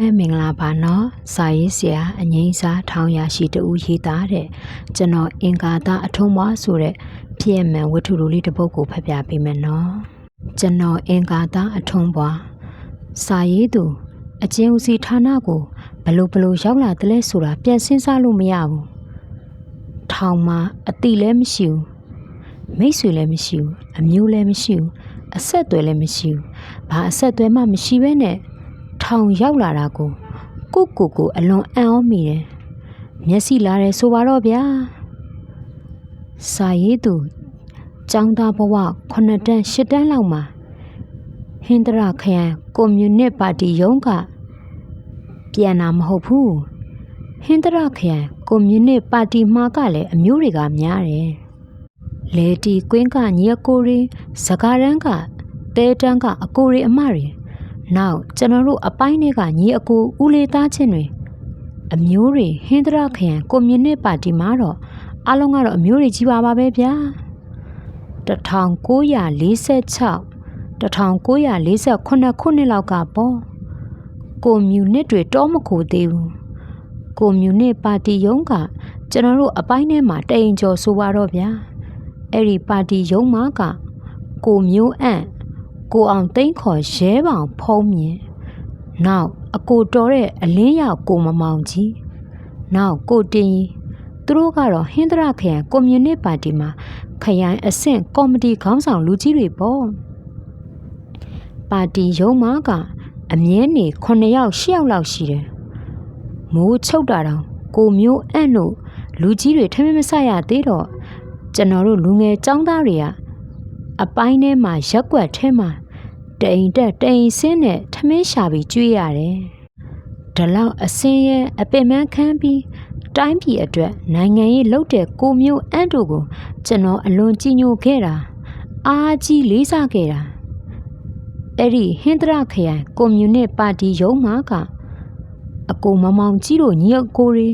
မဲမင်္ဂလာပါနော်စာရေးဆရာအငိမ့်စားထောင်ရရှိတူရေးသားတဲ့ကျွန်တော်အင်္ကာသားအထုံးမဆိုတဲ့ဖြစ်မှန်ဝတ္ထုလိုလေးတစ်ပုဒ်ကိုဖတ်ပြပေးမယ်နော်ကျွန်တော်အင်္ကာသားအထုံးပွားစာရေးသူအကျဉ်းဦးစီးဌာနကိုဘလို့ဘလို့ရောက်လာတယ်လဲဆိုတာပြန်စဉ်းစားလို့မရဘူးထောင်မှာအတိလည်းမရှိဘူးမိတ်ဆွေလည်းမရှိဘူးအမျိုးလည်းမရှိဘူးအဆက်အသွယ်လည်းမရှိဘူးဘာအဆက်အသွယ်မှမရှိဘဲနဲ့ ထောင်ရောက်လာတာကိုကိုကိုကိုအလွန်အံ့ဩမိတယ်။မျက်စိလာတယ်ဆိုပါတော့ဗျာ။စာရေးသူចောင်းသားဘဝ9တန်း10တန်းလောက်မှာဟင်္ဒရာခရိုင်ကွန်မြူနစ်ပါတီရုံးကပြန်တာမဟုတ်ဘူး။ဟင်္ဒရာခရိုင်ကွန်မြူနစ်ပါတီမှာကလည်းအမျိုးတွေကများတယ်။လေတီကွင်းကညီအကိုတွေစကားရန်ကတဲတန်းကအကိုတွေအမတွေ နောက်ကျွန်တော်တို့အပိုင်းတွေကညီအကိုဦးလေးသားချင်းတွေအမျိုးတွေဟင်္ဒရာခရိုင်ကွန်မြူနစ်ပါတီမှာတော့အလုံးကတော့အမျိုးတွေကြီးပါပါပဲဗျာ1946 1948ခုနှစ်လောက်ကပေါ့ကွန်မြူနစ်တွေတော့မခိုသေးဘူးကွန်မြူနစ်ပါတီရုံးကကျွန်တော်တို့အပိုင်းထဲမှာတိန်ကျော်ဆိုပါတော့ဗျာအဲ့ဒီပါတီရုံးမှာကကိုမျိုးအန့် ကိုအောင်သိန်းခေါ်ရဲပေါင်ဖုံးမြင်နောက်အကိုတော်တဲ့အလင်းရောက်ကိုမမောင်ကြီးနောက်ကိုတင်ကြီးသူတို့ကတော့ဟင်္ဒရာခရိုင်ကွန်မြူနစ်ပါတီမှာခရိုင်အဆင့်ကော်မတီခေါင်းဆောင်လူကြီးတွေပေါ့ပါတီရုံးမှာကအမြဲနေ9ယောက်10ယောက်လောက်ရှိတယ်မိုးချုပ်တာတောင်ကိုမျိုးအန့်တို့လူကြီးတွေထမင်းမဆရသေးတော့ကျွန်တော်တို့လူငယ်ចောင်းသားတွေက အပိုင်းထဲမှာရက်ွက်ထဲမှာတိမ်တက်တိမ်ဆင်းနဲ့ထမင်းရှာပြီးကျွေးရတယ်။ဒါလောက်အစင်းရဲ့အပင်ပန်းခန်းပြီးတိုင်းပြည်အတွက်နိုင်ငံရေးလှုပ်တဲ့ကိုမျိုးအန့်တို့ကိုကျွန်တော်အလွန်ကြည်ညိုခဲ့တာအားကြီးလေးစားခဲ့တာအဲ့ဒီဟင်္ဒရာခရိုင်ကွန်မြူနစ်ပါတီရုံးမှာကအကိုမမောင်ကြီးတို့ညီအကိုတွေ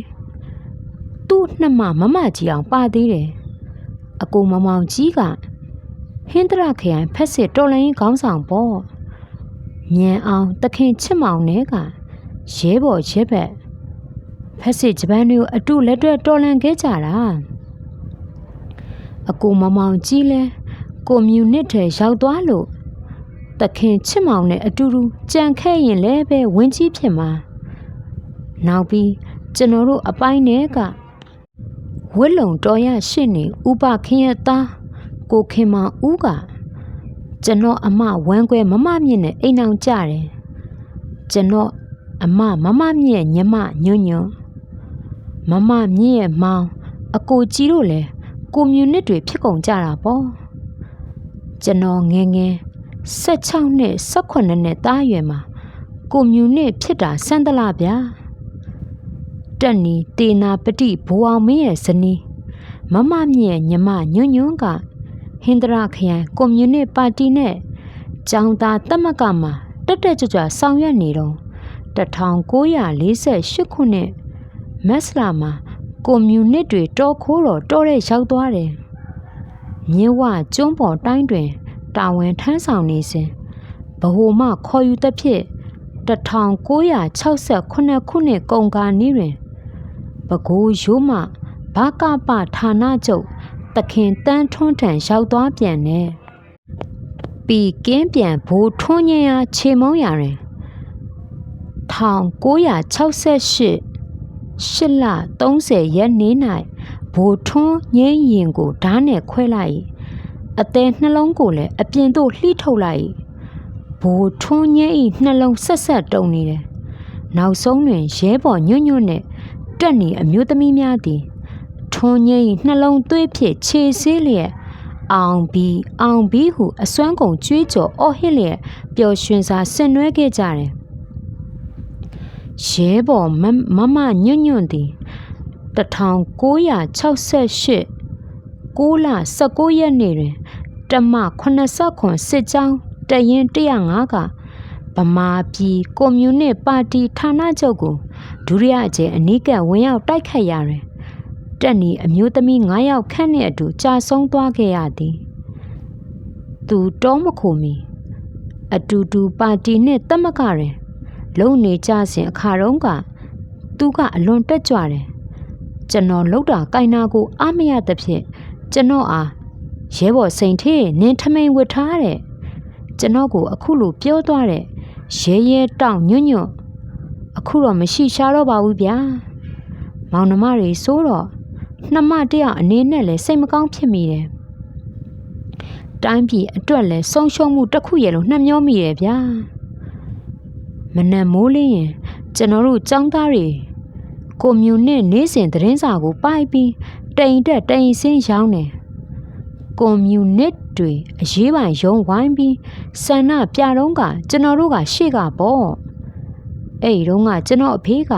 သူ့နှမမမကြီးအောင်ပါသေးတယ်အကိုမမောင်ကြီးက ဟင်္ဒရာခရိုင်ဖက်စစ်တော်လိုင်းခေါင်းဆောင်ပေါ့မြန်အောင်တခင်ချစ်မောင်နဲ့ကရဲဘော်ရဲဘက်ဖက်စစ်ဂျပန်တွေကိုအတူလက်တွဲတော်လန်ခဲ့ကြတာအကူမမောင်ကြီးလဲကွန်မြူနစ်ထဲရောက်သွားလို့တခင်ချစ်မောင်နဲ့အတူတူကြံခဲ့ရင်လည်းပဲဝင်းကြီးဖြစ်မှာနောက်ပြီးကျွန်တော်တို့အပိုင်းနဲ့ကဝစ်လုံတော်ရရှိနေဥပခင်ရဲ့သား ကိုခင်မောင်ဦးကကျွန်တော်အမဝမ်းခွဲမမမြင့်နဲ့အိမ်အောင်ကြတယ်ကျွန်တော်အမမမမြင့်ညမညွညွမမမြင့်ရဲ့မောင်အကိုကြီးတို့လည်းကွန်မြူနစ်တွေဖြစ်ကုန်ကြတာပေါ့ကျွန်တော်ငယ်ငယ်16နှစ်18နှစ်သားရွယ်မှာကွန်မြူနစ်ဖြစ်တာစမ်းသလားဗျာတက်နီတေနာပတိဘိုးအောင်မင်းရဲ့ဇနီးမမမြင့်ညမညွညွက ဟင်္ဒရာခရိုင်ကွန်မြူနစ်ပါတီနဲ့ကျောင်းသားတက်မကမှာတက်တက်ကြွကြွဆောင်ရွက်နေတော့1948ခုနှစ်မက်စလာမှာကွန်မြူနစ်တွေတော်ခိုးတော့တော်တဲ့ရောက်သွားတယ်။မြင်းဝကျွန်းပေါ်တိုင်းတွင်တာဝန်ထမ်းဆောင်နေစဉ်ဗဟိုမှခေါ်ယူသဖြင့်1968ခုနှစ်ကုန်ကာနီးတွင်ပဲခူးရိုးမှဘာကပဌာနချုပ် တခင်တန်းထွန်းထန်ရောက်သွားပြန်တယ်။ပြီးကင်းပြန်ဘိုးထွန်းညင်ရာခြေမုံရာတွင်1968ရှစ်လ30ရက်နေ့၌ဘိုးထွန်းငင်းရင်ကိုဓာတ်နဲ့ခွဲလိုက်အသေးနှလုံးကိုလည်းအပြင်သို့လှိထုတ်လိုက်ဘိုးထွန်းငင်းဤနှလုံးဆက်ဆက်တုံနေတယ်နောက်ဆုံးတွင်ရဲဘော်ညွန့်ညွန့်နဲ့တက်နေအမျိုးသမီးများသည် ထွန်းငင်းဤနှလုံးသွေးဖြစ်ခြေဆေးလျက်အောင်ပြီးအောင်ပြီးဟုအစွမ်းကုန်ကြွေးကြော်အော်ဟစ်လျက်ပျော်ရွှင်စွာဆင်နွှဲခဲ့ကြတယ်ရဲဘော်မမမညွန့်ညွန့်သည်1968 6လ19ရက်နေ့တွင်တမ89စစ်ကြောင်းတရင်105ကဗမာပြည်ကွန်မြူနစ်ပါတီဌာနချုပ်ကိုဒုတိယအကြိမ်အနီးကပ်ဝင်ရောက်တိုက်ခတ်ရတွင် တက်နီအမျိုးသမီး9ယောက်ခန့်နှင့်အတူကြာဆုံးသွားခဲ့ရသည်သူတောမခိုမီအတူတူပါတီနှင့်တမကတွင်လုံနေကြစဉ်အခါတုန်းကသူကအလွန်တက်ကြွတယ်ကျွန်တော်လှုပ်တာကိုင်နာကိုအားမရသဖြင့်ကျွန်တော်အားရဲဘော်စိန်ထေးနင်းထမိန်ဝတ်ထားတဲ့ကျွန်တော်ကိုအခုလိုပြောသွားတဲ့ရဲရဲတောင့်ညွန့်ညွန့်အခုတော့မရှိရှာတော့ပါဘူးဗျာမောင်နှမတွေဆိုတော့ နှမတယောက်အနေနဲ့လဲစိတ်မကောင်းဖြစ်မိတယ်တိုင်းပြည်အတွက်လဲဆုံးရှုံးမှုတစ်ခုရဲ့လို့နှမျောမိတယ်ဗျာမနက်မိုးလင်းရင်ကျွန်တော်တို့ចောင်းသားတွေကိုမြူနဲ့နေစဉ်သတင်းစာကိုပိုက်ပြီးတိမ်တက်တိမ်ဆင်းရောင်းတယ်ကွန်မြူနစ်တွေအရေးပိုင်ရုံးဝိုင်းပြီးဆန္ဒပြတော့ကကျွန်တော်တို့ကရှေ့ကပေါ့အဲ့ဒီတော့ကကျွန်တော်အဖေးက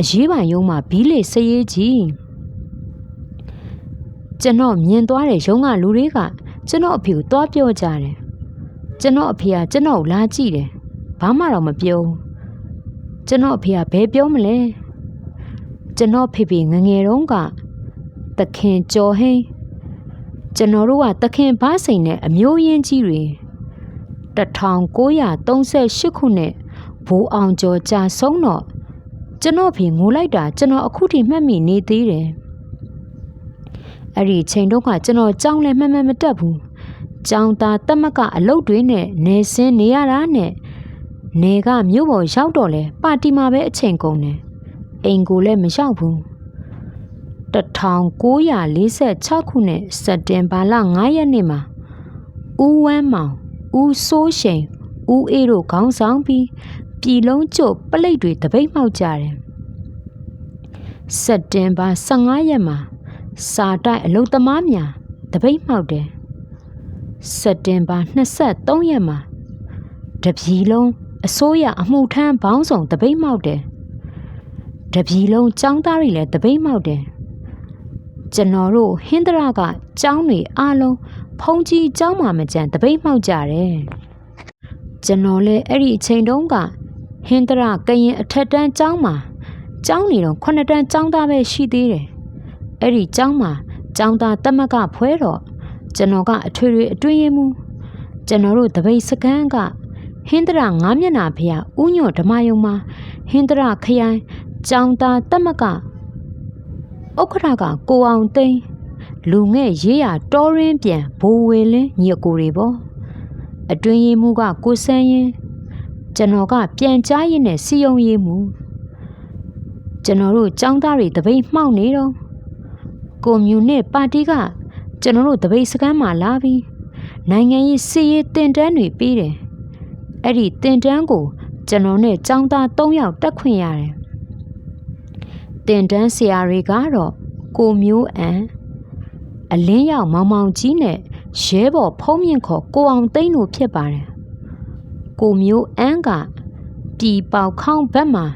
အရေးပိုင်ရုံးမှာဘီးလေစရေးကြီး ကျွန်တော်မြင်သွားတဲ့ရုံးကလူတွေကကျွန်တော်အဖေကိုတွားပြောကြတယ်ကျွန်တော်အဖေကကျွန်တော်ကိုလာကြည့်တယ်ဘာမှတော့မပြောကျွန်တော်အဖေကဘယ်ပြောမလဲကျွန်တော်ဖေဖေငငယ်တုန်းကသခင်ကျော်ဟင်းကျွန်တော်တို့ကသခင်ဘားစိန်နဲ့အမျိုးရင်းကြီးတွေ1938ခုနှစ်ဘိုးအောင်ကျော်ကြာဆုံးတော့ကျွန်တော်ဖေငိုလိုက်တာကျွန်တော်အခုထိမှတ်မိနေသေးတယ် အဲ့ဒီချိန်တုန်းကကျွန်တော်ကြောင်းလဲမှတ်မှတ်မတက်ဘူးကြောင်းသားတက်မကအလုတ်တွေနဲ့နေစင်းနေရတာနဲ့နေကမြို့ပေါ်ရောက်တော့လဲပါတီမှာပဲအချိန်ကုန်တယ်အိမ်ကိုလည်းမရောက်ဘူး1946ခုနှစ်စက်တင်ဘာလ9ရက်နေ့မှာဦးဝမ်းမောင်ဦးစိုးရှိန်ဦးအေးတို့ခေါင်းဆောင်ပြီးပြည်လုံးကျုပ်ပလိတ်တွေတပိတ်မှောက်ကြတယ်စက်တင်ဘာ15ရက်မှာ စာတိုက်အလုသမားများတပိတ်မှောက်တယ်စက်တင်ဘာ23ရက်မှာတပြည်လုံးအစိုးရအမှုထမ်းဘောင်းဆောင်တပိတ်မှောက်တယ်တပြည်လုံးចောင်းသားတွေလည်းတပိတ်မှောက်တယ်ကျွန်တော်တို့ဟင်းဒရာကចောင်းတွေအားလုံးဖုံကြီးចောင်းမှမကြံတပိတ်မှောက်ကြတယ်ကျွန်တော်လည်းအဲ့ဒီအချိန်တုန်းကဟင်းဒရာကရင်အထက်တန်းចောင်းမှာចောင်းနေတော့ခုနှစ်တန်းចောင်းသားပဲရှိသေးတယ် အဲ့ဒီကျောင်းမှာကျောင်းသားတမကဖွဲတော့ကျွန်တော်ကအထွေထွေအတွင်းရင်မူကျွန်တော်တို့တပိတ်စကန်းကဟင်္ဒရာငါးမျက်နာဖျားဥညွန့်ဓမ္မယုံမှာဟင်္ဒရာခရိုင်ကျောင်းသားတမကဥက္ခရာကကိုအောင်သိန်းလူငယ်ရေးရတော်ရင်းပြန်ဘိုးဝေလင်းညကိုတွေပေါ့အတွင်းရင်မူကကိုစန်းရင်ကျွန်တော်ကပြန်ကြားရင်နဲ့စီယုံရင်မူကျွန်တော်တို့ចောင်းသားတွေတပိတ်မှောက်နေတော့ ကွန်မြူနစ်ပါတီကကျွန်တော်တို့တပိတ်စကမ်းမှာလာပြီးနိုင်ငံရေးစီရေးတင်တန်းတွေပြီးတယ်အဲ့ဒီတင်တန်းကို ကျွန်တော်နဲ့ចောင်းသား၃ယောက်တက်ခွင့်ရတယ်တင်တန်းဆရာတွေကတော့ကိုမျိုးအန်အလင်းရောက်မောင်မောင်ကြီးနဲ့ရဲဘော်ဖုံးမြင့်ခေါ်ကိုအောင်သိန်းတို့ဖြစ်ပါတယ်ကိုမျိုးအန်ကပြည်ပေါခေါင်းဘက်မှာ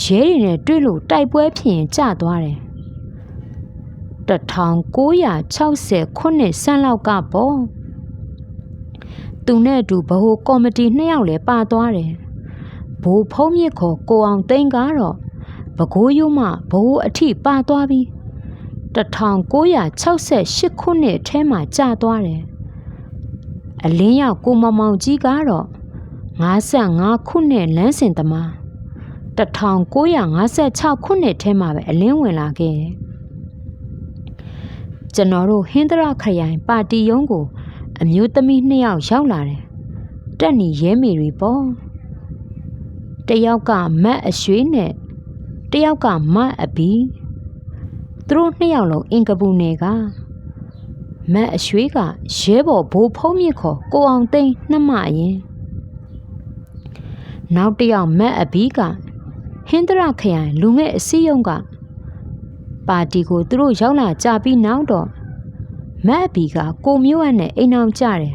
ရဲတွေနဲ့တွေ့လို့တိုက်ပွဲဖြစ်ရင်ကျသွားတယ် 1960ခုနှစ်ဆန်းလောက်ကပေါ့သူနဲ့အတူဗဟိုကော်မတီနှစ်ယောက်လည်းပါသွားတယ်ဘိုးဖုံးမြင့်ခေါ်ကိုအောင်သိန်းကတော့ပဲခူးရုံးမှဘိုးအထိပါသွားပြီး1968ခုနှစ်ထဲမှာကြာသွားတယ်အလင်းရောက်ကိုမမောင်ကြီးကတော့55ခုနှစ်လမ်းစဉ်သမား1956ခုနှစ်ထဲမှာပဲအလင်းဝင်လာခဲ့တယ် ကျွန်တော်တို့ဟင်းသရခရိုင်ပါတီရုံးကို အမျိုးသမီးနှစ်ယောက်ရောက်လာတယ်တက်နီရဲမေတွေပေါ့တယောက်ကမတ်အရွှေနဲ့တယောက်ကမတ်အဘီသူတို့နှစ်ယောက်လုံးအင်ကပူနယ်ကမတ်အရွှေကရဲဘော်ဘိုးဖုံးမြင့်ခေါ်ကိုအောင်သိန်းနှမအရင်နောက်တယောက်မတ်အဘီကဟင်းတရခရိုင်လူငယ်အစည်းအရုံးက ပါတီကိုသူတို့ရောက်လာကြပြီးနောက်တော့မတ်အဘီကကိုမျိုးအပ်နဲ့အိမ်အောင်ကြတယ်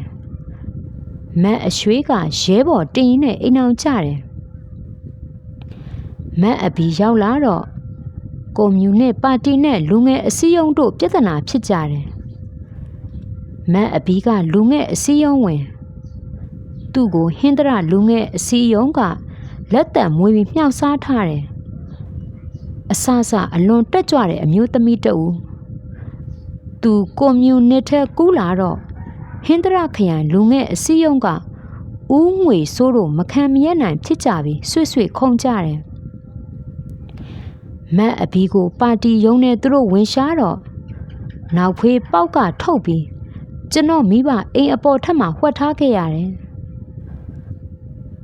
မတ်အရွှေကရဲဘော်တင်ရင်နဲ့အိမ်အောင်ကြတယ်မတ်အဘီရောက်လာတော့ကွန်မြူနစ်ပါတီနဲ့လူငယ်အစည်းအရုံးတို့ပြဿနာဖြစ်ကြတယ်မတ်အဘီကလူငယ်အစည်းအရုံးဝင်သူ့ကိုဟင်းတရလူငယ်အစည်းအရုံးကလက်တံမွေးပြီးမြှောက်စားထားတယ် အဆအဆအလွန်တက်ကြွတဲ့အမျိုးသမီးတဦးသူကွန်မြူနစ်ထက်ကူးလာတော့ဟင်းတရခရိုင်လူငယ်အစည်းအရုံးကဦးငွေဆိုးတို့မခံမရနိုင်ဖြစ်ကြပြီးဆွတ်ဆွတ်ခုန်ကြတယ်မတ်အဘီကိုပါတီယုံနဲ့သူတို့ဝင်ရှားတော့နောက်ဖေးပေါက်ကထုတ်ပြီးကျွန်တော်မိဘအိမ်အပေါ်ထက်မှဝှက်ထားခဲ့ရတယ်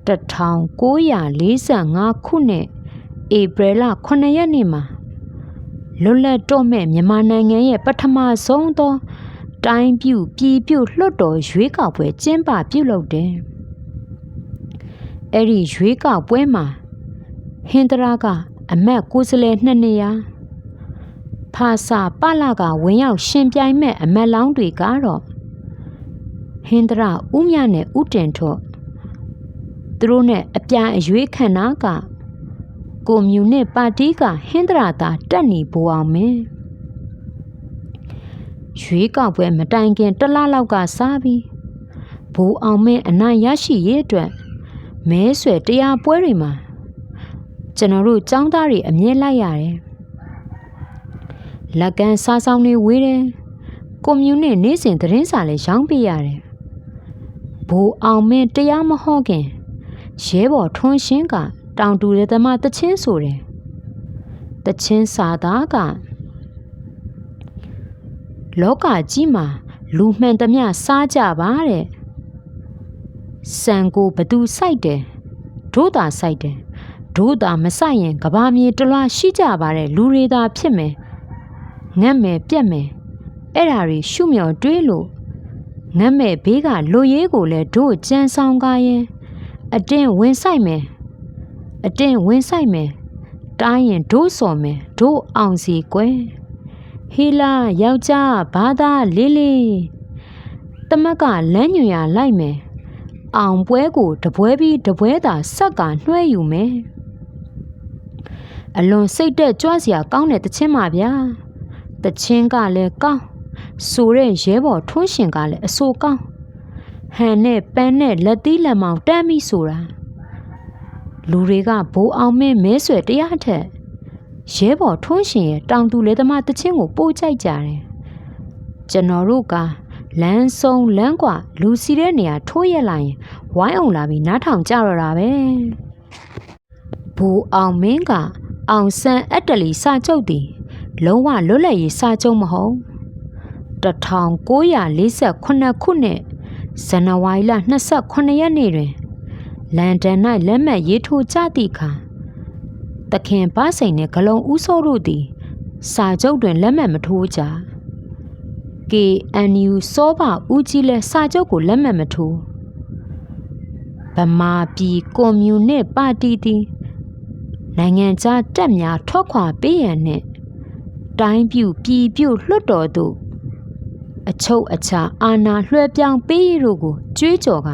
1945ခုနှစ် ဧပြီလ9ရက်နေ့မှာလွတ်လပ်တော့မဲ့မြန်မာနိုင်ငံရဲ့ပထမဆုံးသော တိုင်းပြုပြည်ပြုလွှတ်တော်ရွေးကောက်ပွဲကျင်းပပြုလုပ်တယ်။အဲ့ဒီရွေးကောက်ပွဲမှာဟင်္ဒရာကအမတ်ကိုယ်စားလှယ်နှစ်နေရာဖာစာပလကဝင်ရောက်ရှင်ပြိုင်မဲ့အမတ်လောင်းတွေကတော့ဟင်္ဒရာဦးမြနဲ့ဦးတင်ထွတ်သူတို့နဲ့အပြိုင်အရွေးခံတာက ကွန်မြူနစ်ပါတီကဟင်္ဒရာသာတက်နေပူအောင်မင်းရွေးကောက်ပွဲမတိုင်ခင်တစ်လလောက်ကစားပြီးဘူအောင်မင်းအနိုင်ရရှိရေးအတွက်မဲဆွယ်တရားပွဲတွေမှာကျွန်တော်တို့ចောင်းသားတွေအမြဲလိုက်ရတယ်လက်ကန်စားဆောင်တွေဝေးတယ်ကွန်မြူနစ်နေ့စဉ်သတင်းစာလည်းရောင်းပေးရတယ်ဘူအောင်မင်းတရားမဟောခင်ရဲဘော်ထွန်းရှင်းက တောင်တူတဲ့သမားတချင်းဆိုတယ်တချင်းစာသားကလောကကြီးမှာလူမှန်သမျှစားကြပါတဲ့စံကိုဘသူစိုက်တယ်ဒို့သာစိုက်တယ်ဒို့သာမစိုက်ရင်ကဘာမြေတလွားရှိကြပါတဲ့လူတွေသာဖြစ်မယ်ငတ်မယ်ပြက်မယ်အဲ့ဓာတွေရှုမြော်တွေးလို့ငတ်မဲ့ဘေးကလူရေးကိုလည်းတို့ကြမ်းဆောင်ကားရင်အတင်းဝင်ဆိုင်မယ် အတင်းဝင်ဆိုင်မယ်တိုင်းရင်ဒို့စော်မယ်ဒို့အောင်စီကွယ်ဟီလာယောက်ျားဘာသာလေးလေးတမက်ကလမ်းညွန်ရလိုက်မယ်အောင်ပွဲကိုတပွဲပြီးတပွဲသာဆက်ကနှွဲယူမယ်အလွန်စိတ်သက်ကြွစရာကောင်းတဲ့တခြင်းပါဗျာတခြင်းကလည်းကောင်းဆိုတဲ့ရဲဘော်ထွန်းရှင်ကလည်းအဆိုကောင်းဟန်နဲ့ပန်းနဲ့လက်သီးလက်မောင်တမ်းပြီးဆိုတာ လူတွေကဘိုးအောင်မင်းမဲဆွယ်တရားထက်ရဲဘော်ထွန်းရှင်ရဲ့တောင်သူလေသမားတချင်းကိုပို့ကြိုက်ကြတယ်ကျွန်တော်တို့ကလမ်းဆုံးလမ်းကွာလူစီတဲ့နေရာထိုးရက်လိုက်ရင်ဝိုင်းအောင်လာပြီးနားထောင်ကြတော့တာပဲဘူအောင်မင်းကအောင်ဆန်းအတ္တလီစာချုပ်သည်လုံးဝလွတ်လပ်ရေးစာချုပ်မဟုတ်1948ခုနှစ်ဇန်နဝါရီလ28ရက်နေ့တွင် လန်ဒန်၌လက်မှတ်ရေးထိုးကြသည့်အခါတခင်ပါစိန်နှင့်ဂလုံဦးစောတို့သည် စာချုပ်တွင်လက်မှတ်မထိုးကြ KNU စောဘဦးကြီးလည်းစာချုပ်ကိုလက်မှတ်မထိုးဗမာပြည်ကွန်မြူနစ်ပါတီသည်နိုင်ငံခြားတပ်များထွက်ခွာပေးရန်နှင့်တိုင်းပြူပြည်ပြူလွှတ်တော်သို့ အချုပ်အခြာအာဏာလွှဲပြောင်းပေးရတို့ကိုကြွေးကြော်က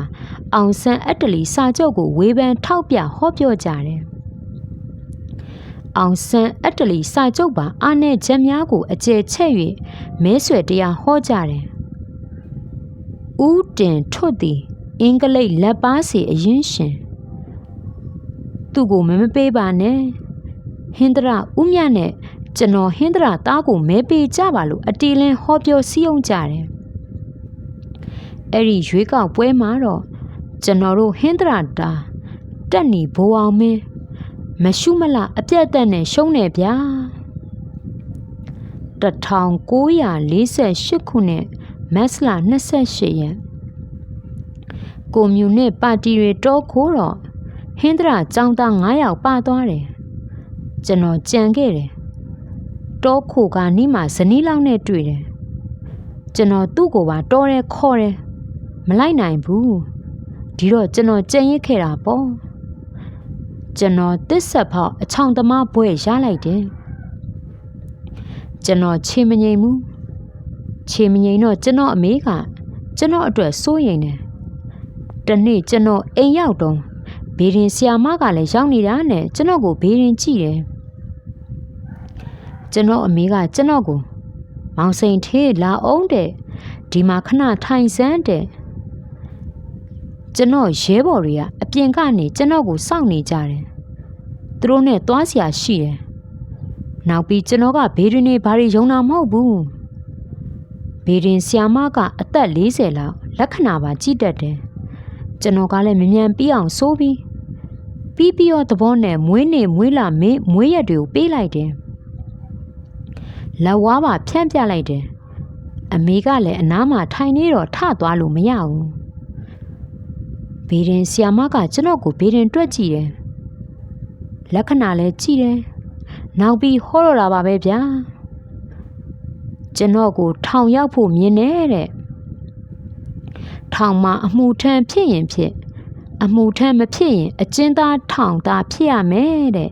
အောင်ဆန်းအတ္တလီစာချုပ်ကိုဝေဖန်ထောက်ပြဟောပြောကြတယ်။အောင်ဆန်းအတ္တလီစာချုပ်ပါအားနဲ့ချက်များကိုအကျယ်ချက်၍မဲဆွယ်တရားဟောကြတယ်။ဦးတင်ထွတ်သည်အင်္ဂလိပ်လက်ပါစီအရင်ရှင်သူ့ကိုမမပေးပါနဲ့ဟင်္ဒရာဦးမြနဲ့ ကျွန်တော်ဟင်္ဒရာသားကိုမဲပေးကြပါလို့အတီလင်းဟောပြောစည်းရုံးကြတယ်အဲ့ဒီရွေးကောက်ပွဲမှာတော့ကျွန်တော်တို့ဟင်္ဒရာတာတက်နေဘိုးအောင်မင်းမရှုမလအပြတ်တက်နဲ့ရှုံးနေဗျာ1948ခုနှစ်မတ်လ28ရက်ကွန်မြူနစ်ပါတီတွေတောခိုးတော့ဟင်္ဒရာចောင်းသား9ယောက်ပါသွားတယ်ကျွန်တော်ကြံခဲ့တယ် တောခိုကနီးမှာဇနီးလောက်နဲ့တွေ့တယ်ကျွန်တော်သူ့ကိုပါတော်တယ်ခေါ်တယ်မလိုက်နိုင်ဘူးဒီတော့ကျွန်တော်ကြံ့ရစ်ခဲ့တာပေါ့ကျွန်တော်တစ်ဆက်ဖောက်အချောင်သမားဘွဲရလိုက်တယ်ကျွန်တော်ခြေမငိမ်ဘူးခြေမငိမ်တော့ကျွန်တော်အမေကကျွန်တော်အတွက်စိုးရိမ်တယ်တနေ့ကျွန်တော်အိမ်ရောက်တော့ဘေးရင်ဆီယာမကလည်းရောက်နေတာနဲ့ကျွန်တော်ကိုဘေးရင်ကြည့်တယ် ကျွန်တော်အမေကကျွန်တော်ကိုမောင်စိန်ထေးလာအောင်တဲ့ဒီမှာခဏထိုင်စမ်းတဲ့ကျွန်တော်ရဲဘော်တွေကအပြင်ကနေကျွန်တော်ကိုစောင့်နေကြတယ်သူတို့နဲ့သွားစရာရှိတယ်နောက်ပြီးကျွန်တော်ကဘေးတွင်နေဘာတွေယုံတာမဟုတ်ဘူးဘေးတွင်ဆီယာမကအသက်40လောက်လက္ခဏာပါကြည့်တတ်တယ်ကျွန်တော်ကလည်းမမြန်ပြီးအောင်စိုးပြီးပြီးပြီးတော့သဘောနဲ့မွေးနေမွေးလာမင်းမွေးရက်တွေကိုပေးလိုက်တယ် လက်ဝါးပါဖြန့်ပြလိုက်တယ်အမေကလည်းအနားမှာထိုင်နေတော့ထသွားလို့မရဘူးဘေးရင်ဆီယာမကကျွန်တော်ကိုဘေးရင်တွက်ကြည့်တယ်လက္ခဏာလည်းကြည့်တယ်နောက်ပြီးဟောတော့တာပါပဲဗျာကျွန်တော်ကိုထောင်ရောက်ဖို့မြင်နေတဲ့ထောင်မှာအမှုထမ်းဖြစ်ရင်ဖြစ်အမှုထမ်းမဖြစ်ရင်အကျဉ်းသားထောင်သားဖြစ်ရမယ်တဲ့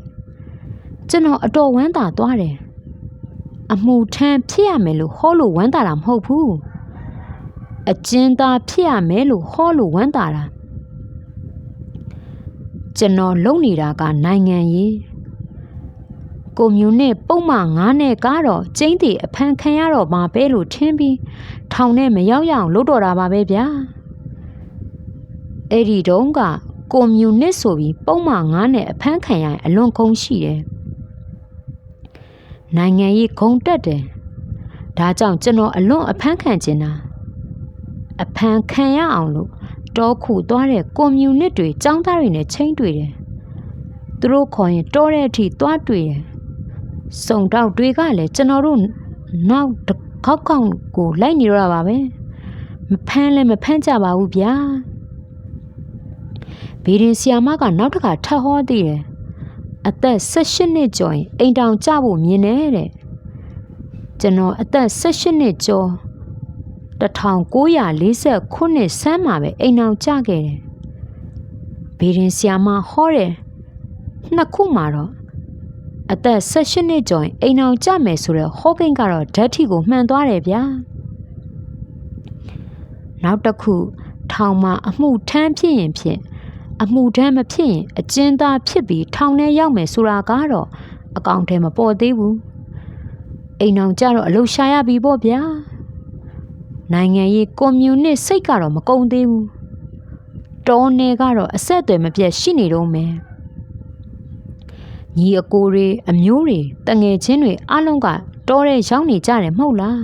ကျွန်တော်အတော်ဝမ်းသာသွားတယ် အမှုထမ်းဖြစ်ရမယ်လို့ဟောလို့ဝမ်းသာတာမဟုတ်ဘူးအကျဉ်းသားဖြစ်ရမယ်လို့ဟောလို့ဝမ်းသာတာကျွန်တော်လုံနေတာကနိုင်ငံရေးကွန်မြူနစ်ပုံမှန်9နဲ့ကားတော့ကျင်းတီအဖန်ခံရတော့မှာပဲလို့ထင်ပြီးထောင်ထဲမရောက်ရအောင်လုပ်တော့တာပါပဲဗျာအဲ့ဒီတုန်းကကွန်မြူနစ်ဆိုပြီးပုံမှန်9နဲ့အဖန်ခံရရင်အလွန်ကုန်ရှိတယ် နိုင်ငံရေးဂုံတက်တယ်ဒါကြောင့်ကျွန်တော်အလွန်အဖန်ခံကျင်တာအဖန်ခံရအောင်လို့တောခုသွားတဲ့ကွန်မြူနစ်တွေចောင်းသားတွေနဲ့ချင်းတွေ့တယ်သူတို့ခေါ်ရင်တောတဲ့အထိသွားတွေ့တယ်စုံတော့တွေကလည်းကျွန်တော်တို့နောက်တစ်ခေါက်ခေါက်ကိုလိုက်နေတော့တာပါပဲမဖမ်းလဲမဖမ်းကြပါဘူးဗျာဗီရင်ဆီယာမကနောက်တစ်ခါထပ်ဟောသေးတယ် အသက်18နှစ်ကျော်ရင်အိမ်တောင်ကြဖို့မြင်နေတဲ့ကျွန်တော်အသက်18နှစ်ကျော်1940ခုနှစ်ဆန်းမှာပဲအိမ်အောင်ကြခဲ့တယ်ဗီရင်ဆီယာမဟောတယ်နှစ်ခုမှာတော့အသက်16နှစ်ကျော်ရင်အိမ်အောင်ကြမယ်ဆိုတော့ဟောကိန်းကတော့ဓာတ်ထီကိုမှန်သွားတယ်ဗျာနောက်တစ်ခုထောင်မှာအမှုထမ်းဖြစ်ရင်ဖြစ် အမှုထမ်းမဖြစ်ရင်အကျဉ်းသားဖြစ်ပြီးထောင်ထဲရောက်မယ်ဆိုတာကတော့အကောင့်ထဲမပေါ်သေးဘူးအိမ်အောင်ကြတော့အလုရှာရပြီပေါ့ဗျာနိုင်ငံရေးကွန်မြူနစ်စိတ်ကတော့မကုန်သေးဘူးတောနေကတော့အဆက်အသွယ်မပြတ်ရှိနေတော့မယ်ညီအကိုတွေအမျိုးတွေတငယ်ချင်းတွေအလုံးကတောထဲရောက်နေကြတယ်မဟုတ်လား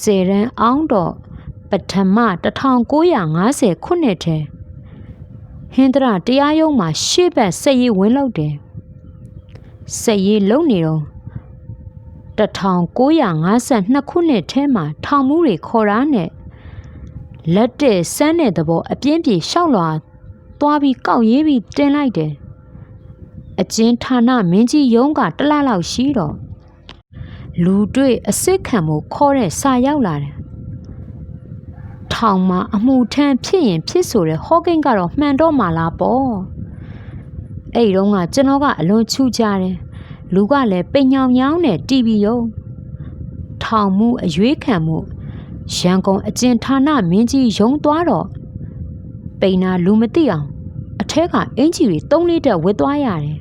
စေရန်အောင်တော့ပထမ1950ခုနှစ်ထဲ ဟင်္ဒရာတရားရုံးမှာရှေ့ဘက်စက်ရေးဝင်လောက်တယ်စက်ရေးလုံနေတော့1952ခုနှစ်ထဲမှာထောင်မှုတွေခေါ်တာနဲ့လက်တဲ့စမ်းတဲ့သဘောအပြင်းပြေရှောက်လွာသွားပြီးကောက်ရေးပြီးတင်လိုက်တယ်အကျဉ်းဌာနမင်းကြီးရုံးကတလလောက်ရှိတော့လူတွေ့အစ်စ်ခံမှုခေါ်တဲ့စာရောက်လာတယ် ထောင်မှာအမှုထမ်းဖြစ်ရင်ဖြစ်ဆိုတဲ့ဟောကိန်းကတော့မှန်တော့မှာလားပေါ့အဲ့ဒီတော့ကကျွန်တော်ကအလွန်ချူကြတယ်လူကလည်းပိန်ညောင်ညောင်းနဲ့တီဗီယုံထောင်မှုအရွေးခံမှုရန်ကုန်အကျဉ်ဌာနမင်းကြီးယုံသွားတော့ပိန်နာလူမသိအောင်အထက်ကအင်ကြီးတွေသုံးလေးတက်ဝစ်သွားရတယ်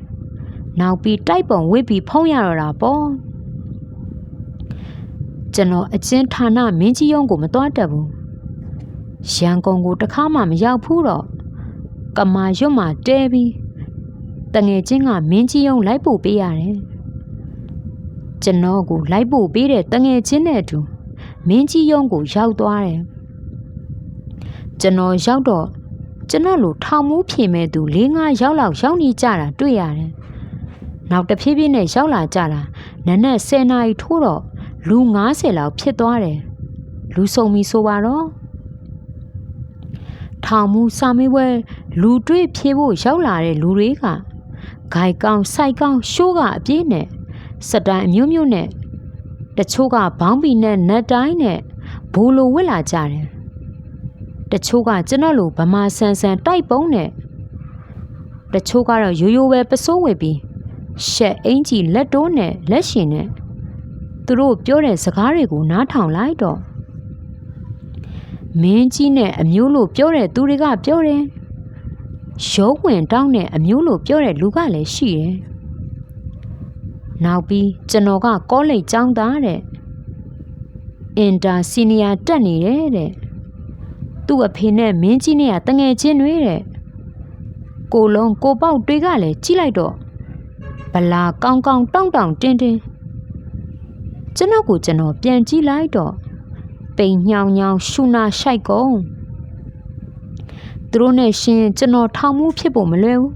နောက်ပြီးတိုက်ပုံဝစ်ပြီးဖုံးရတော့တာပေါ့ကျွန်တော်အကျဉ်ဌာနမင်းကြီးယုံကိုမသွားတတ်ဘူး ရန်ကုန်ကိုတခါမှမရောက်ဘူးတော့ကမာရွတ်မှာတဲပြီးတငယ်ချင်းကမင်းကြီးယုံလိုက်ပို့ပေးရတယ်ကျွန်တော်ကိုလိုက်ပို့ပေးတဲ့တငယ်ချင်းနဲ့အတူမင်းကြီးယုံကိုရောက်သွားတယ်ကျွန်တော်ရောက်တော့ကျွန်တော်လိုထောင်မှုဖြေမဲ့သူ၄၅ရောက်လောက်ရောက်နေကြတာတွေ့ရတယ်နောက်တဖြည်းဖြည်းနဲ့ရောက်လာကြတာနနက်10နာရီထိုးတော့လူ90လောက်ဖြစ်သွားတယ်လူစုံပြီဆိုပါတော့ ထောင်မှုစာမေးပွဲလူတွေ့ဖြေဖို့ရောက်လာတဲ့လူတွေကဂိုက်ကောင်စိုက်ကောင်ရှိုးကအပြည့်နဲ့စတိုင်အမျိုးမျိုးနဲ့တချို့ကဘောင်းပီနဲ့နတ်တိုင်းနဲ့ဘိုးလိုဝစ်လာကြတယ်တချို့ကကျွန်တော်လိုဗမာဆန်ဆန်တိုက်ပုံးနဲ့တချို့ကတော့ရိုးရိုးပဲပစိုးဝစ်ပြီးရှက်အင်ကြီးလက်တိုးနဲ့လက်ရှင်နဲ့သူတို့ပြောတဲ့စကားတွေကိုနားထောင်လိုက်တော့ မင်းကြီးနဲ့အမျိုးလို့ပြောတဲ့သူတွေကပြောတယ်ရုံးဝင်တောင်းတဲ့အမျိုးလို့ပြောတဲ့လူကလည်းရှိတယ်နောက်ပြီးကျွန်တော်ကကောလိပ်ကျောင်းသားတဲ့အင်တာစီနီယာတက်နေတယ်တဲ့သူ့အဖေနဲ့မင်းကြီးနဲ့ကတငယ်ချင်းတွေတဲ့ကိုလုံးကိုပေါက်တွေကလည်းကြီးလိုက်တော့ဗလာကောင်းကောင်းတောင့်တောင့်တင်းတင်းကျွန်တော်ကိုကျွန်တော်ပြန်ကြည့်လိုက်တော့ ပိန်ညောင်ညောင်ရှူနာရှိုက်ကုန်သူတို့နဲ့ရှင်ကျွန်တော်ထောင်မှုဖြစ်ဖို့မလွယ်ဘူး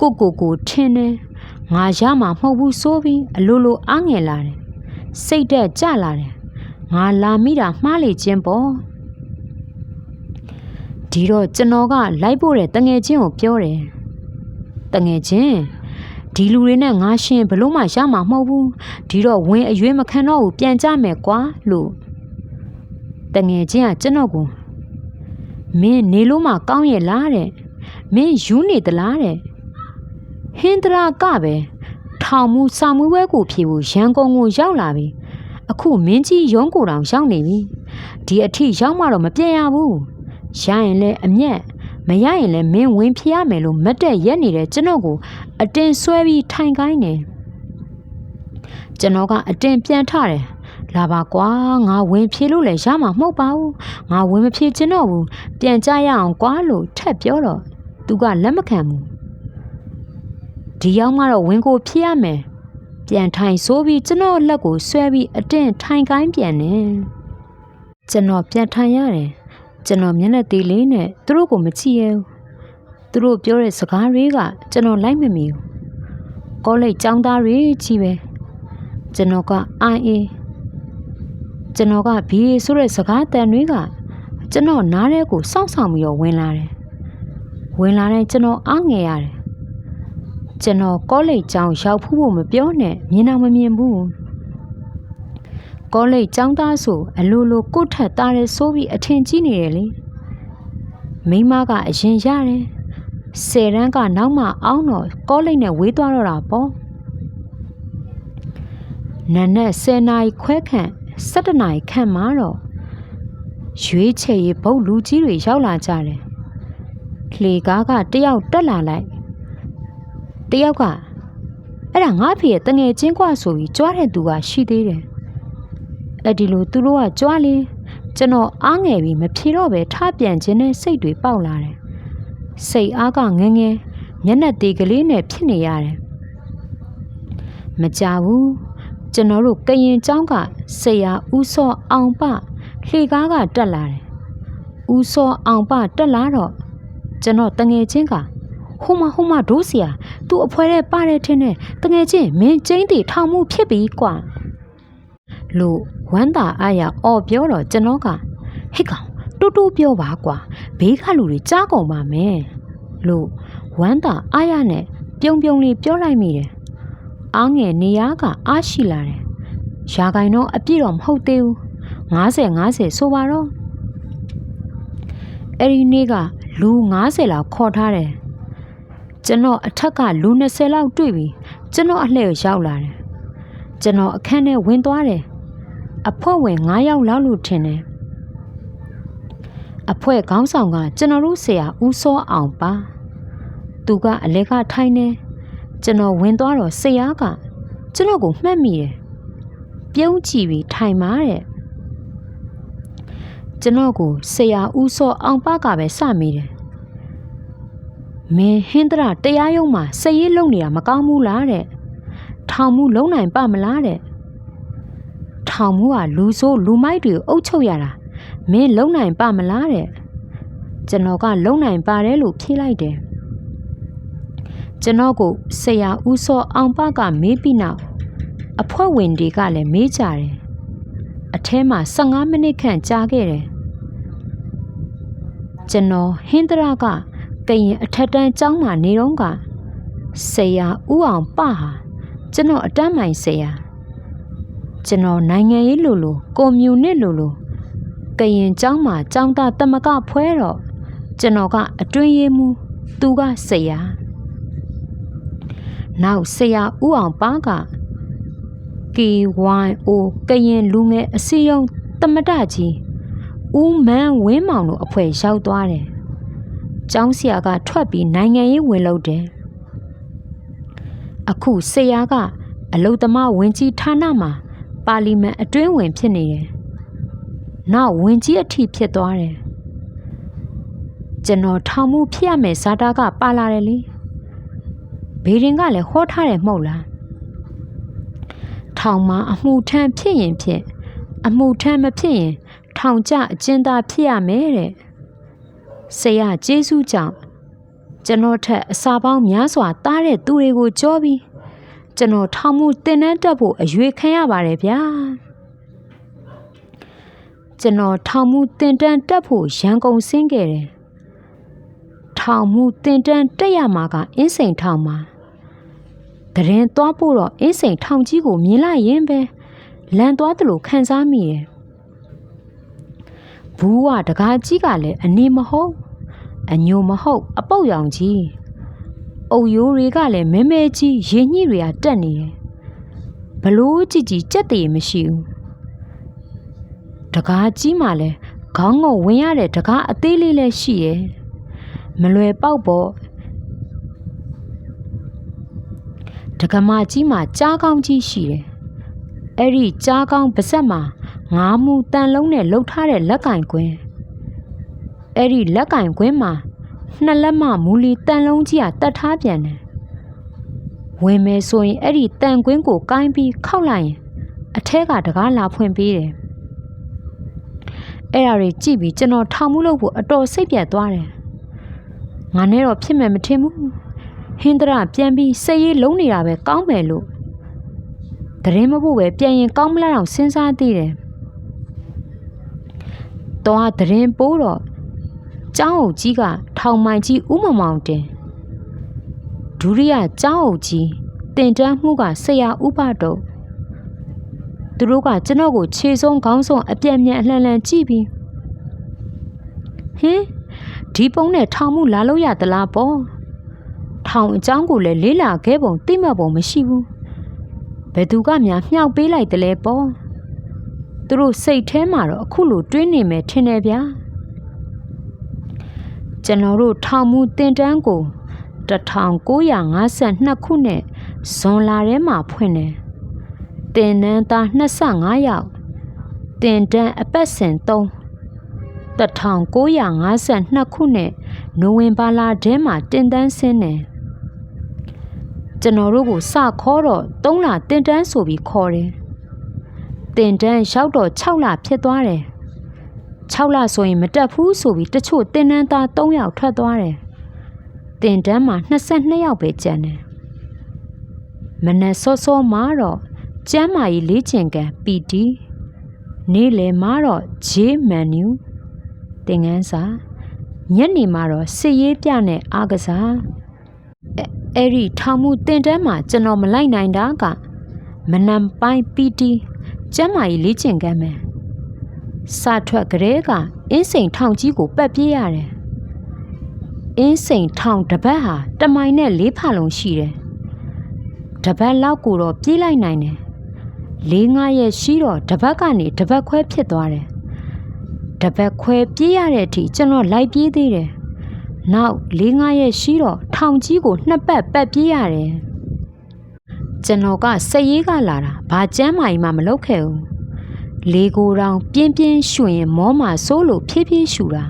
ကိုကိုကိုထင်းနေငါရမှာမဟုတ်ဘူးဆိုပြီးအလိုလိုအားငယ်လာတယ်စိတ်တက်ကြလာတယ်ငါလာမိတာမှားလေခြင်းပေါ့ဒီတော့ကျွန်တော်ကလိုက်ဖို့တဲ့တငယ်ချင်းကိုပြောတယ်တငယ်ချင်း ဒီလူတွေနဲ့ငါရှင်ဘလို့မှရမှာမဟုတ်ဘူးဒီတော့ဝင်အရွေးမခံတော့ဘူးပြန်ကြမယ်ကွာလို့တငယ်ချင်းကကျွန်တော်ကိုမင်းနေလို့မှကောင်းရဲ့လားတဲ့မင်းယူနေသလားတဲ့ဟင်္ဒရာကပဲထောင်မှုစာမှုပွဲကိုဖြေဖို့ရန်ကုန်ကိုရောက်လာပြီအခုမင်းကြီးရုံးကိုတောင်ရောက်နေပြီဒီအထိရောက်မှတော့မပြတ်ရဘူးရရင်လည်းအမျက် မရရင်လည်းမင်းဝင်ဖျားမယ်လို့မတ်တက်ရက်နေတဲ့ကျွန်တော်ကိုအတင်ဆွဲပြီးထိုင်ခိုင်းတယ်ကျွန်တော်ကအတင်ပြန်ထတယ်လာပါကွာငါဝင်ဖြေလို့လည်းရမှာမဟုတ်ပါဘူးငါဝင်မဖြေချင်တော့ဘူးပြန်ကြရအောင်ကွာလို့ထက်ပြောတော့သူကလက်မခံဘူးဒီရောက်မှတော့ဝင်ကိုဖြေရမယ်ပြန်ထိုင်ဆိုးပြီးကျွန်တော်လက်ကိုဆွဲပြီးအတင်းထိုင်ကိုင်းပြန်နေကျွန်တော်ပြန်ထိုင်ရတယ် ကျွန်တော်မျက်နှာသေးလေးနဲ့သူတို့ကိုမချီရဘူးသူတို့ပြောတဲ့စကားတွေကကျွန်တော်လိုက်မမီဘူးကောလိပ်ចောင်းသားတွေကြီးပဲကျွန်တော်ကအိုင်အေးကျွန်တော်ကဘီဆိုတဲ့စကားတန်တွေကကျွန်တော်နားထဲကိုစောင့်ဆောင်ပြီးတော့ဝင်လာတယ်ဝင်လာတဲ့ကျွန်တော်အားငယ်ရတယ်ကျွန်တော်ကောလိပ်ကျောင်းရောက်ဖူးဖို့မပြောနဲ့မြင်တော့မမြင်ဘူး ကောလိပ်ကျောင်းသားဆိုအလိုလိုကိုယ့်ထက်သားရဲဆိုးပြီးအထင်ကြီးနေတယ်လေမိမကအရင်ရတယ်ဆယ်တန်းကနောက်မှအောင်းတော့ကောလိပ်နဲ့ဝေးသွားတော့တာပေါ့နန်းနဲ့10နာရီခွဲခန့်17နာရီခန့်မှတော့ရွေးချယ်ရေးဘုတ်လူကြီးတွေရောက်လာကြတယ်လေကားကတယောက်တက်လာလိုက်တယောက်ကအဲ့ဒါငါဖေရဲ့တငယ်ချင်းกว่าဆိုပြီးကြွားတဲ့သူကရှိသေးတယ် အဲ့ဒီလိုသူတို့ကကြွားလေကျွန်တော်အားငယ်ပြီးမဖြေတော့ပဲထားပြန်ခြင်းနဲ့စိတ်တွေပေါက်လာတယ်စိတ်အားကငငယ်မျက်နှာသေးကလေးနဲ့ဖြစ်နေရတယ်မကြဘူးကျွန်တော်တို့ကရင်ကျောင်းကဆရာဦးစောအောင်ပလှေကားကတက်လာတယ်ဦးစောအောင်ပတက်လာတော့ကျွန်တော်တငယ်ချင်းကဟိုမဟိုမဒိုးဆရာသူ့အဖွဲတဲ့ပါတယ်ထင်းနဲ့တငယ်ချင်းမင်းကျင်းတီထောင်မှုဖြစ်ပြီကွာ လို့ဝမ်းသာအားရအော်ပြောတော့ကျွန်တော်ကဟိတ်ကောင်တူတူပြောပါကွာဘေးကလူတွေကြားကုန်ပါမယ်လို့ဝမ်းသာအားရနဲ့ပြုံပြုံလေးပြောလိုက်မိတယ်အားငယ်နေရကအားရှိလာတယ်ရာဂိုင်တော့အပြည့်တော့မဟုတ်သေးဘူး90 90ဆိုပါတော့အဲ့ဒီနေ့ကလူ90လောက်ခေါ်ထားတယ်ကျွန်တော်အထက်ကလူ20လောက်တွေ့ပြီးကျွန်တော်အလှည့်ကိုရောက်လာတယ်ကျွန်တော်အခန်းထဲဝင်သွားတယ် အဖွဲ့ဝင်9ယောက်လောက်လို့ထင်တယ်အဖွဲ့ခေါင်းဆောင်ကကျွန်တော်တို့ဆရာဦးစောအောင်ပါသူကအလဲကထိုင်နေကျွန်တော်ဝင်သွားတော့ဆရာကကျွန်တော်ကိုမှတ်မိတယ်ပြုံးကြည့်ပြီးထိုင်ပါတဲ့ကျွန်တော်ကိုဆရာဦးစောအောင်ပါကပဲစမိတယ်မင်းဟင်းတရတရားရုံးမှာစရေးလုံနေတာမကောင်းဘူးလားတဲ့ထောင်မှုလုံနိုင်ပါမလားတဲ့ ထောင်မှုကလူဆိုးလူမိုက်တွေကိုအုပ်ချုပ်ရတာမင်းလုံနိုင်ပါမလားတဲ့ကျွန်တော်ကလုံနိုင်ပါတယ်လို့ဖြေလိုက်တယ်ကျွန်တော်ကိုဆရာဦးစောအောင်ပကမေးပြီးနောက်အဖွဲ့ဝင်တွေကလည်းမေးကြတယ်အထဲမှာ15မိနစ်ခန့်ကြာခဲ့တယ်ကျွန်တော်ဟင်းတရကကရင်အထက်တန်းကျောင်းမှာနေတော့ကဆရာဦးအောင်ပဟာကျွန်တော်အတန်းမိုင်ဆရာ ကျွန်တော်နိုင်ငံရေးလိုလိုကွန်မြူနစ်လိုလိုကရင်ကျောင်းမှာကျောင်းသားတမကဖွဲတော့ကျွန်တော်ကအတွင်းရေးမှုသူကဆရာနောက်ဆရာဦးအောင်ပါက KYO ကရင်လူငယ်အစည်းအရုံးတမတကြီးဦးမန်းဝင်းမောင်တို့အဖွဲ့ရောက်သွားတယ်။ကျောင်းဆရာကထွက်ပြီးနိုင်ငံရေးဝင်လုပ်တယ်။အခုဆရာကအလုသမားဝင်ကြီးဌာနမှာ ပါလီမန်အတွင်းဝင်ဖြစ်နေတယ်။နောက်ဝင်ကြီးအထိဖြစ်သွားတယ်။ကျွန်တော်ထောင်မှုဖြစ်ရမယ်ဇာတာကပါလာတယ်လေ။ဘေရင်ကလည်းဟောထားတယ်မဟုတ်လား။ထောင်မှာအမှုထမ်းဖြစ်ရင်ဖြစ် အမှုထမ်းမဖြစ်ရင် ထောင်ကျအကျဉ်းသားဖြစ်ရမယ်တဲ့ဆရာကျေးဇူးကြောင့်ကျွန်တော်ထက်အစာပေါင်းများစွာတားတဲ့သူတွေကိုကြောပြီး ကျွန်တော်ထောင်မှုတင်နှန်းတက်ဖို့အရွေခံရပါတယ်ဗျာကျွန်တော်ထောင်မှုတင်တန်းတက်ဖို့ရန်ကုန်ဆင်းခဲ့တယ်ထောင်မှုတင်တန်းတက်ရမှာကအင်းစိန်ထောင်မှာတရင်သွားဖို့တော့အင်းစိန်ထောင်ကြီးကိုမြင်လိုက်ရင်ပဲလန်သွားသလိုခံစားမိတယ်ဘူးကတကားကြီးကလည်းအနေမဟုတ်အညိုမဟုတ်အပုတ်ရောင်ကြီး အုပ်ရိုးတွေကလည်းမဲမဲကြီးရင်ညှိတွေကတက်နေတယ်ဘလို့ကြည်ကြည်ကြက်တည်မရှိဘူးတကားကြီးမှလည်းခေါင်းငုံဝင်ရတဲ့တကားအသေးလေးလည်းရှိတယ်မလွယ်ပေါက်ပေါ်တကမာကြီးမှာကြားကောင်းကြီးရှိတယ်အဲ့ဒီကြားကောင်းပါဇက်မှာငါးမူတန်လုံးနဲ့လှုပ်ထားတဲ့လက်ကင်ကွင်းအဲ့ဒီလက်ကင်ကွင်းမှာ နှစ်လက်မမူလီတန်လုံးကြီးကတတ်ထားပြန်တယ်ဝင်မယ်ဆိုရင်အဲ့ဒီတန်ကွင်းကိုကိုင်းပြီးခောက်လိုက်ရင်အထက်ကတကားလာဖွင့်ပေးတယ်အဲ့ဒါတွေကြည့်ပြီးကျွန်တော်ထောင်မှုလို့ဖို့အတော်စိတ်ပြတ်သွားတယ်ငါနဲ့တော့ဖြစ်မယ်မထင်ဘူးဟင်္ဒရာပြန်ပြီးစိတ်ရေးလုံးနေတာပဲကောင်းမယ်လို့တရင်မဖို့ပဲပြန်ရင်ကောင်းမလားတော့စဉ်းစားသေးတယ်။တော့တရင်ပိုးတော့ ကျောင်းအုပ်ကြီးကထောင်မိုင်ကြီးဥမမောင်တင်ဒုရိယကျောင်းအုပ်ကြီးတင်တန်းမှုကဆရာဥပတော့သူတို့ကကျွန်တော်ကိုခြေဆုံးခေါင်းဆုံးအပြက်မြက်အလှန်လှန်ကြည့်ပြီးဟင်ဒီပုံနဲ့ထောင်မှုလာလို့ရသလားပေါ့ထောင်အကြောင်းကိုလည်းလေးလာခဲ့ပုံသိမှတ်ပုံမရှိဘူးဘယ်သူကများမြှောက်ပေးလိုက်တယ်လဲပေါ့သူတို့စိတ်ထဲမှာတော့အခုလိုတွေးနေမယ်ထင်တယ်ဗျာ ကျွန်တော်တို့ထောင်မှုတင်တန်းကို1952ခုနှစ်ဇွန်လထဲမှာဖွင့်တယ်တင်နန်းသား25ယောက်တင်တန်းအပတ်စဉ်3 1952ခုနှစ်နိုဝင်ဘာလထဲမှာတင်တန်းဆင်းတယ်ကျွန်တော်တို့ကိုစခေါ်တော့3လတင်တန်းဆိုပြီးခေါ်တယ်တင်တန်းရောက်တော့6လဖြစ်သွားတယ် 6လဆိုရင်မတက်ဘူးဆိုပြီးတချို့တင်တန်းသား3ယောက်ထွက်သွားတယ်တင်တန်းမှာ22ယောက်ပဲကျန်တယ်မနက်စောစောမှာတော့ကျမ်းမာရေးလေးချင်ကန် PD နေ့လယ်မှာတော့ J menu သင်ငန်းစာညနေမှာတော့စစ်ရေးပြနဲ့အားကစားအဲ့ဒီထောင်မှုတင်တန်းမှာကျွန်တော်မလိုက်နိုင်တာကမနမ်ပိုင်းပီတီကျမ်းမာရေးလေ့ကျင့်ခန်းမယ် စာထွက်ကလေးကအင်းစိန်ထောင်ကြီးကိုပတ်ပြေးရတယ်အင်းစိန်ထောင်တစ်ပတ်ဟာတမိုင်နဲ့လေးဖာလုံးရှိတယ်တစ်ပတ်လောက်ကိုတော့ပြေးလိုက်နိုင်တယ်လေးငါးရက်ရှိတော့တစ်ပတ်ကနေတစ်ပတ်ခွဲဖြစ်သွားတယ်တစ်ပတ်ခွဲပြေးရတဲ့အထိကျွန်တော်လိုက်ပြေးသေးတယ်နောက်၄၅ရက်ရှိတော့ထောင်ကြီးကိုနှစ်ပတ်ပတ်ပြေးရတယ်ကျွန်တော်ကစက်ရေးကလာတာဘာကျမ်းမာကြီးမှမလုပ်ခဲ့ဘူး လေကိုတောင်ပြင်းပြင်းရွှင်မောမာဆိုးလို့ဖြည်းဖြည်းရှူတာ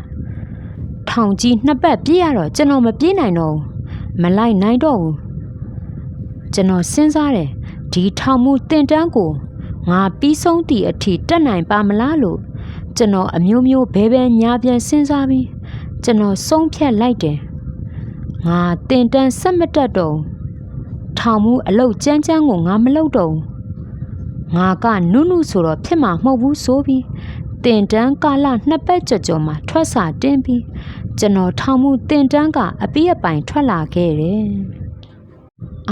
ထောင်ကြီးနှစ်ပတ်ပြေးရတော့ကျွန်တော်မပြေးနိုင်တော့ဘူးမလိုက်နိုင်တော့ဘူးကျွန်တော်စဉ်းစားတယ်ဒီထောင်မှုတင်တန်းကိုငါပြီးဆုံးတည်အထိတက်နိုင်ပါမလားလို့ကျွန်တော်အမျိုးမျိုးဘဲဘဲညာပြန်စဉ်းစားပြီးကျွန်တော်ဆုံးဖြတ်လိုက်တယ်ငါတင်တန်းဆက်မတက်တော့ထောင်မှုအလုတ်ကြမ်းကြမ်းကိုငါမလုပ်တော့ ငါကနုနုဆိုတော့ဖြစ်မှာမဟုတ်ဘူးဆိုပြီးတင်တန်းကာလနှစ်ပတ်ကြော်ကြော်မှာထွက်စာတင်းပြီးကျွန်တော်ထောင်မှုတင်တန်းကအပိအပိုင်ထွက်လာခဲ့တယ်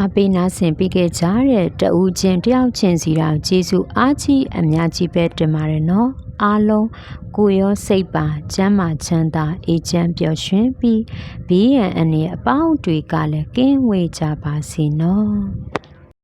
အပိနာဆင်ပြီးခဲ့ကြတဲ့တဦးချင်းတယောက်ချင်းစီတောင်ကျေးဇူးအားကြီးအများကြီးပဲတင်ပါတယ်နော်အားလုံးကိုရောစိတ်ပါကျမ်းမာချမ်းသာအေးချမ်းပျော်ရွှင်ပြီးဘေးရန်အနေအပေါင်းတွေကလည်းကင်းဝေးကြပါစေနော်